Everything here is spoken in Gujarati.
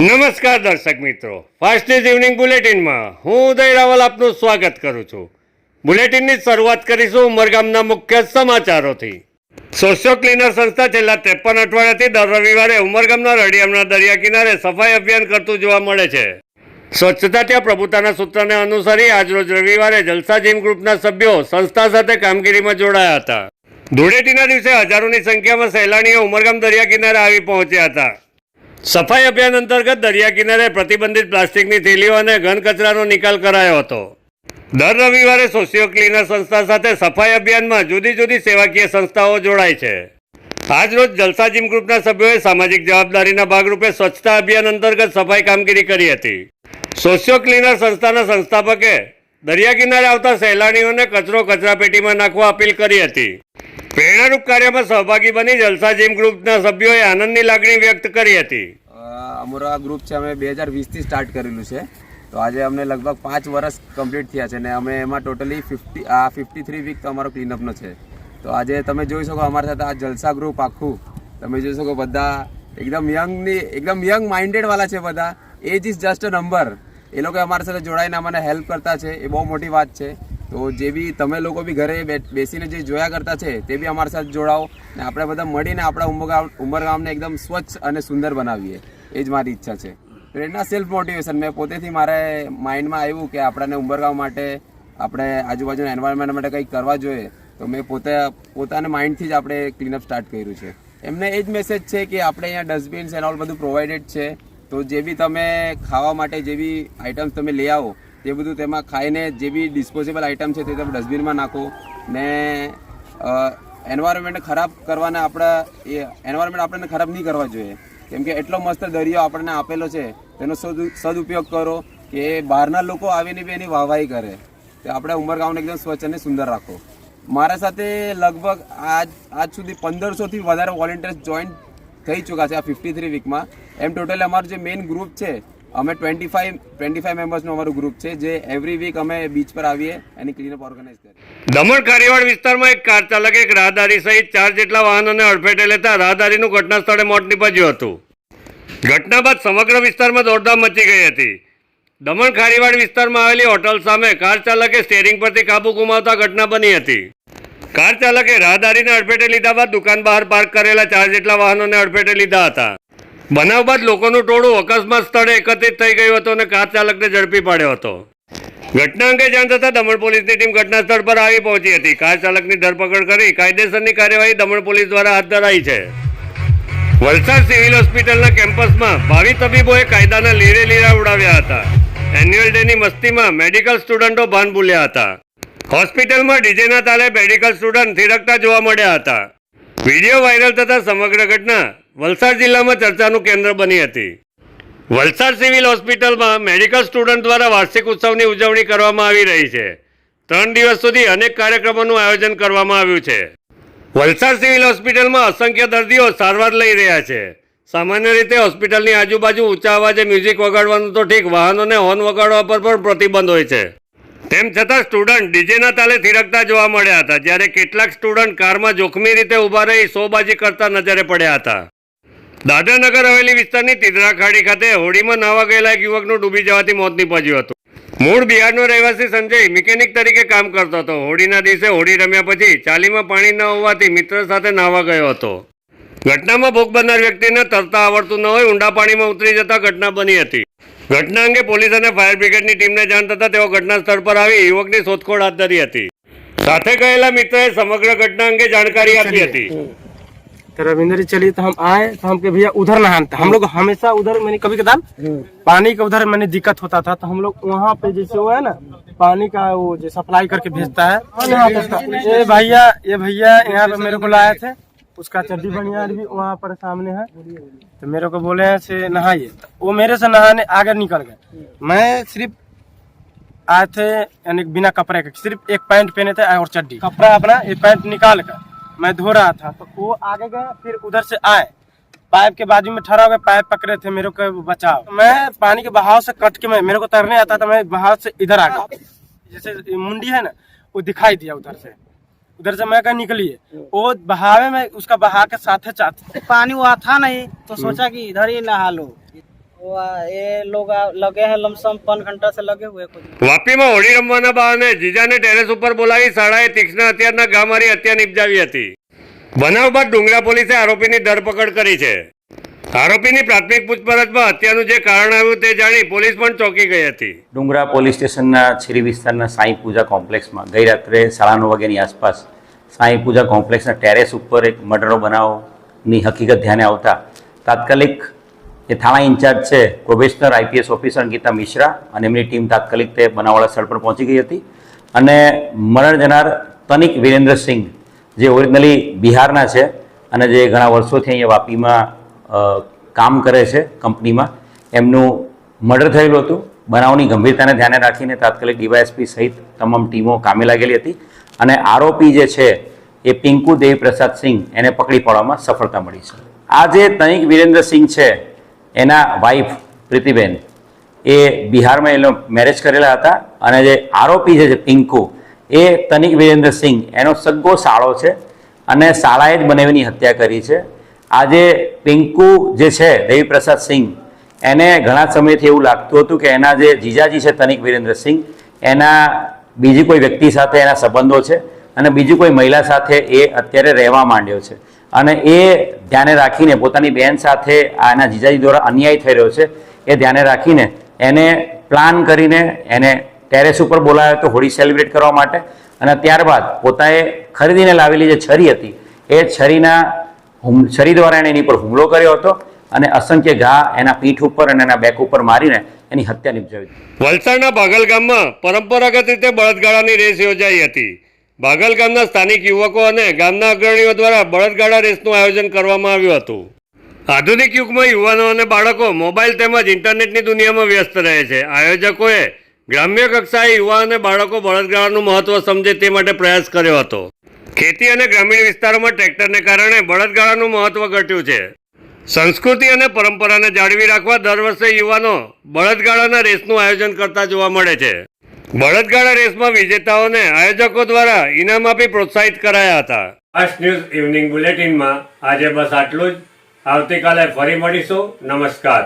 નમસ્કાર દર્શક મિત્રો. ફાસ્ટ ન્યૂઝ ઇવનિંગ બુલેટિનમાં હું ઉદય રાવલ આપનું સ્વાગત કરું છું. બુલેટિનની શરૂઆત કરીશું ઉમરગામના મુખ્ય સમાચારોથી. સોશિયો ક્લીનર સંસ્થા છેલ્લા ત્રેપન અઠવાડિયાથી દર રવિવારે ઉમરગામના રડિયામના દરિયા કિનારે સફાઈ અભિયાન કરતું જોવા મળે છે. સ્વચ્છતા ત્યાં પ્રભુતાના સૂત્રને અનુસરી આજરોજ રવિવારે જલસા જીમ ગ્રુપના સભ્યો સંસ્થા સાથે કામગીરીમાં જોડાયા હતા. ધૂળેટીના દિવસે હજારોની સંખ્યામાં સહેલાણીઓ ઉમરગામ દરિયા કિનારે આવી પહોંચ્યા હતા. સફાઈ અભિયાન અંતર્ગત દરિયા કિનારે પ્રતિબંધિત પ્લાસ્ટિકની થેલીઓ અને ઘન કચરાનો નિકાલ કરાયો હતો. દર રવિવારે સોશિયો ક્લીનર સંસ્થા સાથે સફાઈ અભિયાનમાં જુદી જુદી સેવાકીય સંસ્થાઓ જોડાય છે. આજરોજ જલસા જીમ ગ્રુપના સભ્યોએ સામાજિક જવાબદારીના ભાગરૂપે સ્વચ્છતા અભિયાન અંતર્ગત સફાઈ કામગીરી કરી હતી. સોશિયો ક્લીનર સંસ્થાના સંસ્થાપકે દરિયા કિનારે આવતા સહેલાણીઓને કચરો કચરાપેટીમાં નાખવા અપીલ કરી હતી. પ્રેરણારૂપ કાર્યમાં સહભાગી બની જલસા જીમ ગ્રુપના સભ્યોએ આનંદની લાગણી વ્યક્ત કરી હતી. અમારો ગ્રુપ છે, અમે બે હજાર વીસથી સ્ટાર્ટ કરેલું છે. તો આજે અમને લગભગ પાંચ વર્ષ કમ્પ્લીટ થયા છે ને અમે એમાં ટોટલી ફિફ્ટી આ ફિફ્ટી થ્રી વીક તો અમારો ક્લીનઅપનો છે. તો આજે તમે જોઈ શકો અમારી સાથે આ જલસા ગ્રુપ આખું. તમે જોઈ શકો બધા એકદમ યંગની એકદમ યંગ માઇન્ડેડવાળા છે બધા. Age is just a number એ લોકો અમારી સાથે જોડાઈને અમને હેલ્પ કરતા છે, એ બહુ મોટી વાત છે. તો જે બી તમે લોકો બી ઘરે બેસીને જે જોયા કરતા છે, તે બી અમારી સાથે જોડાઓ ને આપણે બધા મળીને આપણા ઉમરગામ ઉમરગામને એકદમ સ્વચ્છ અને સુંદર બનાવીએ. એ જ મારી ઈચ્છા છે. પ્રેરણા સેલ્ફ મોટિવેશન મેં પોતેથી મારે માઇન્ડમાં આવ્યું કે આપણને ઉમરગામ માટે આપણે આજુબાજુના એન્વાયરમેન્ટ માટે કંઈક કરવા જોઈએ. તો મેં પોતે પોતાના માઇન્ડથી જ આપણે ક્લીનઅપ સ્ટાર્ટ કર્યું છે. એમને એ જ મેસેજ છે કે આપણે અહીંયા ડસ્ટબિન્સ એન્ડ ઓલ બધું પ્રોવાઇડેડ છે. તો જે બી તમે ખાવા માટે જે બી આઇટમ્સ તમે લઈ આવો તે બધું તેમાં ખાઈને જે બી ડિસ્પોઝેબલ આઇટમ છે તે તમે ડસ્ટબિનમાં નાખો. ને એન્વાયરમેન્ટ ખરાબ કરવાના આપણા એ એન્વાયરમેન્ટ આપણને ખરાબ નહીં કરવા જોઈએ. કેમ કે એટલો મસ્ત દરિયો આપણને આપેલો છે, તેનો સદ સદુપયોગ કરો કે બહારના લોકો આવીને બી એની વાહવાહી કરે. તો આપણે ઉમરગામને એકદમ સ્વચ્છ અને સુંદર રાખો. મારા સાથે લગભગ આજ આજ સુધી પંદરસોથી વધારે વોલેન્ટિયર્સ જોઈન થઈ ચૂક્યા છે આ ફિફ્ટી થ્રી વીકમાં એમ ટોટલ અમારું જે મેઇન ગ્રુપ છે અમે ટ્વેન્ટી ફાઈવ ટ્વેન્ટી ફાઈવ મેમ્બર્સનું અમારું ગ્રુપ છે, જે એવરી વીક અમે બીચ પર આવીએ, એની ક્લીનઅપ ઓર્ગેનાઇઝ કરીએ. દમણ કારીવાડ વિસ્તારમાં એક કાર ચાલકે એક રાહદારી સહિત ચાર જેટલા વાહનોને અડફેટે લેતા રાહદારીનું ઘટના સ્થળે મોત નીપજ્યું હતું. ઘટના બાદ સમગ્ર વિસ્તારમાં દોડધામ મચી ગઈ હતી. દમણ ખારીવાડ વિસ્તારમાં આવેલી હોટલ સામે કાર ચાલકે સ્ટેરિંગ પરથી કાબુ ગુમાવતા ઘટના બની હતી. કાર ચાલકે રાહદારીને અડફેટે લીધા બાદ દુકાન બહાર પાર્ક કરેલા ચાર જેટલા વાહનોને અડફેટે લીધા હતા. બનાવ બાદ લોકોનું ટોળું અકસ્માત સ્થળે એકત્રિત થઈ ગયું હતું અને કાર ચાલકને ઝડપી પાડ્યો હતો. ઘટના અંગે જાણ થતાં દમણ પોલીસની ટીમ ઘટના સ્થળ પર આવી પહોંચી હતી. કાર ચાલકની ધરપકડ કરી કાયદેસરની કાર્યવાહી દમણ પોલીસ દ્વારા હાથ ધરાઈ છે. વલસાડ સિવિલ હોસ્પિટલના કેમ્પસમાં ભાવિ તબીબોએ કાયદાના લીરે લીરા ઉડાવ્યા હતા. એન્યુઅલ ડેની મસ્તીમાં મેડિકલ સ્ટુડન્ટો ભાન ભૂલ્યા હતા. હોસ્પિટલમાં ડીજેના તાલે મેડિકલ સ્ટુડન્ટ થિરકતા જોવા મળ્યા હતા. વીડિયો વાયરલ થતા સમગ્ર ઘટના વલસાડ જિલ્લામાં ચર્ચાનું કેન્દ્ર બની હતી. વલસાડ સિવિલ હોસ્પિટલમાં મેડિકલ સ્ટુડન્ટ દ્વારા વાર્ષિક ઉત્સવની ઉજવણી કરવામાં આવી રહી છે. ત્રણ દિવસ સુધી અનેક કાર્યક્રમોનું આયોજન કરવામાં આવ્યું છે. વલસાડ સિવિલ હોસ્પિટલમાં અસંખ્ય દર્દીઓ સારવાર લઈ રહ્યા છે. સામાન્ય રીતે હોસ્પિટલની આજુબાજુ ઊંચા અવાજે મ્યુઝિક વગાડવાનું તો ઠીક વાહનોને હોર્ન વગાડવા પર પણ પ્રતિબંધ હોય છે. તેમ છતાં સ્ટુડન્ટ ડીજેના તાલે થિરકતા જોવા મળ્યા હતા, જ્યારે કેટલાક સ્ટુડન્ટ કારમાં જોખમી રીતે ઊભા રહી શોબાજી કરતા નજરે પડ્યા હતા. દાદરાનગર હવેલી વિસ્તારની તિદરા ખાડી ખાતે હોડીમાં નાવા ગયેલા એક યુવકનું ડૂબી જવાથી મોત નીપજ્યું હતું. મૂળ બિહારનો રહેવાસી સંજય મિકેનિક તરીકે કામ કરતો હતો. હોળીના દિવસે હોળી રમ્યા પછી ચાલીમાં પાણી ન હોવાથી મિત્ર સાથે નાવા ગયો હતો. ઘટનામાં ભોગ બનનાર વ્યક્તિને તરતા આવડતું ન હોય ઊંડા પાણીમાં ઉતરી જતા ઘટના બની હતી. ઘટના અંગે પોલીસ અને ફાયર બ્રિગેડની ટીમને જાણ થતાં તેઓ ઘટના સ્થળ પર આવી યુવકની શોધખોળ હાથ ધરી હતી. સાથે ગયેલા મિત્રએ સમગ્ર ઘટના અંગે જાણકારી આપી હતી. तो रविंद्र जी चलिए तो हम आए तो हम के भैया उधर नहाते हम लोग हमेशा उधर मैंने कभी कदार पानी का उधर मैंने दिक्कत होता था तो हम लोग वहाँ पे जैसे वो है ना पानी का वो जो सप्लाई करके भेजता है ये भैया ये भैया यहाँ पे मेरे को लाए थे उसका चड्डी बनियान भी वहाँ पर सामने है। तो मेरे को बोले हैं से नहाइए। वो मेरे से नहाने आगे निकल गए। मैं सिर्फ़ आए थे यानी बिना कपड़े के सिर्फ़ एक पैंट पहने थे और चड्डी। कपड़ा अपना ये पैंट निकाल कर। मैं धो रहा था। तो वो आगे गए फिर उधर से आए। पाइप के बाजू में ठहरा हुआ पाइप पकड़े थे मेरे को बचाओ। मैं पानी के बहाव से कट के मैं मेरे को तैरने आता था मैं बहाव से इधर आ गया। जैसे मुंडी है ना वो दिखाई दिया उधर से। उधर से मैं कहा निकलिए। वो बहावे में उसका बहा के साथ पानी वहाँ था नहीं तो सोचा कि इधर ही नहा लो। ये लोग आ, लगे हैं लमसम पाँच घंटा से लगे हुए कुछ વાપીમાં હોળી રમવાના બહાને જીજાને ટેરેસ ઉપર બોલાવી શાળાએ તીક્ષ્ણ હથિયારના ઘા મારી હત્યા નિપજાવી હતી બનાવ બાદ ડુંગરા પોલીસે આરોપીની ધરપકડ કરી છે આરોપીની પ્રાથમિક પૂછપરછમાં હત્યાનું જે કારણ આવ્યું તે જાણી પોલીસ પણ ચોંકી ગઈ હતી ડુંગરા પોલીસ સ્ટેશનના છીરી વિસ્તારના સાંઈ પૂજા કોમ્પ્લેક્સમાં ગઈ રાત્રે સાડા નવ વાગ્યાની આસપાસ સાંઈ પૂજા કોમ્પ્લેક્સના ટેરેસ ઉપર એક મર્ડરનો બનાવની હકીકત ધ્યાને આવતા તાત્કાલિક જે થાણા ઇન્ચાર્જ છે probationer IPS officer Geeta Mishra અને એમની ટીમ તાત્કાલિક તે બનાવવાળા સ્થળ પર પહોંચી ગઈ હતી. અને મરણ જનાર તનિક વિરેન્દ્રસિંહ જે ઓરિજિનલી બિહારના છે અને જે ઘણા વર્ષોથી અહીંયા વાપીમાં કામ કરે છે કંપનીમાં, એમનું મર્ડર થયેલું હતું. બનાવની ગંભીરતાને ધ્યાને રાખીને તાત્કાલિક ડીવાયએસપી સહિત તમામ ટીમો કામે લાગેલી હતી. અને આરોપી જે છે, એ પિંકુ દેવી પ્રસાદ સિંહ એને પકડી પાડવામાં સફળતા મળી છે. આ જે તનિક વિરેન્દ્રસિંહ છે એના વાઈફ પ્રીતિબેન, એ બિહારમાં એનો મેરેજ કરેલા હતા અને જે આરોપી છે પિંકુ, એ તનિક વિરેન્દ્રસિંહ એનો સગ્ગો સાળો છે અને શાળાએ જ બનેવીની હત્યા કરી છે. આજે પિંકુ જે છે, દેવીપ્રસાદ સિંહ, એને ઘણા સમયથી એવું લાગતું હતું કે એના જે જીજાજી છે તનિક વિરેન્દ્રસિંહ એના બીજી કોઈ વ્યક્તિ સાથે એના સંબંધો છે અને બીજી કોઈ મહિલા સાથે એ અત્યારે રહેવા માંડ્યો છે. અને એ ધ્યાને રાખીને પોતાની બહેન સાથે આ એના જીજાજી દ્વારા અન્યાય થઈ રહ્યો છે, એ ધ્યાને રાખીને એને પ્લાન કરીને એને ટેરેસ ઉપર બોલાવ્યો હતો હોળી સેલિબ્રેટ કરવા માટે. અને ત્યારબાદ પોતાએ ખરીદીને લાવેલી જે છરી હતી, એ છરીના છરી દ્વારા એણે એની પર હુમલો કર્યો હતો અને અસંખ્ય ઘા એના પીઠ ઉપર અને એના બેક ઉપર મારીને એની હત્યા નિપજાવી. વલસાડના બાગલ ગામમાં પરંપરાગત રીતે બળદગાડાની રેસ યોજાઈ હતી. બાગલ ગામના સ્થાનિક યુવકો અને ગામના અગ્રણીઓ દ્વારા બળદગાડા રેસનું આયોજન કરવામાં આવ્યું હતું. આધુનિક યુગમાં યુવાનો અને બાળકો મોબાઈલ તેમજ ઇન્ટરનેટની દુનિયામાં વ્યસ્ત રહે છે. આયોજકોએ ગ્રામ્ય કક્ષાએ યુવા અને બાળકો બળદગાડાનું મહત્વ સમજે તે માટે પ્રયાસ કર્યો હતો. ખેતી અને ગ્રામીણ વિસ્તારોમાં ટ્રેક્ટરને કારણે બળદગાડાનું મહત્વ ઘટ્યું છે. સંસ્કૃતિ અને પરંપરાને જાળવી રાખવા દર વર્ષે યુવાનો બળદગાડાના રેસનું આયોજન કરતા જોવા મળે છે. બળદગાડા રેસમાં વિજેતાઓને આયોજકો દ્વારા ઇનામ આપી પ્રોત્સાહિત કરાયા હતા. ફાસ્ટ ન્યૂઝ ઇવનિંગ બુલેટિનમાં આજે બસ આટલું જ. આવતીકાલે ફરી મળીશું. નમસ્કાર.